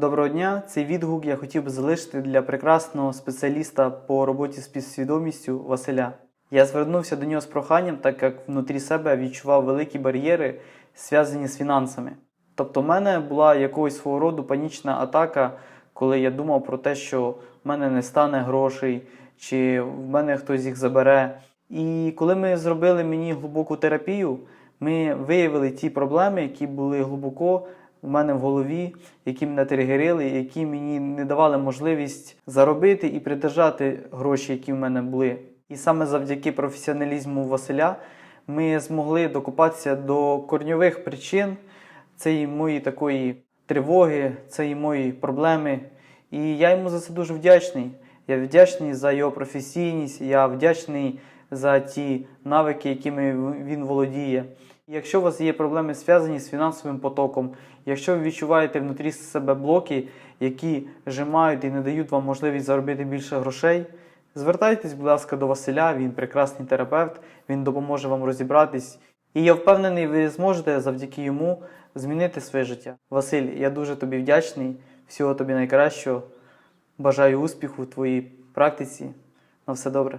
Доброго дня! Цей відгук я хотів би залишити для прекрасного спеціаліста по роботі з підсвідомістю Василя. Я звернувся до нього з проханням, так як внутрі себе відчував великі бар'єри, зв'язані з фінансами. Тобто, в мене була якогось свого роду панічна атака, коли я думав про те, що в мене не стане грошей, чи в мене хтось їх забере. І коли ми зробили мені глибоку терапію, ми виявили ті проблеми, які були глибоко у мене в голові, які мене тригерили, які мені не давали можливість заробити і придержати гроші, які в мене були. І саме завдяки професіоналізму Василя ми змогли докопатися до корньових причин цієї моєї такої тривоги, цієї моєї проблеми. І я йому за це дуже вдячний. Я вдячний за його професійність, я вдячний за ті навики, якими він володіє. Якщо у вас є проблеми зв'язані з фінансовим потоком, якщо ви відчуваєте внутрі себе блоки, які жимають і не дають вам можливість заробити більше грошей, звертайтесь, будь ласка, до Василя, він прекрасний терапевт, він допоможе вам розібратись. І я впевнений, ви зможете завдяки йому змінити своє життя. Василь, я дуже тобі вдячний, всього тобі найкращого. Бажаю успіху в твоїй практиці. На все добре.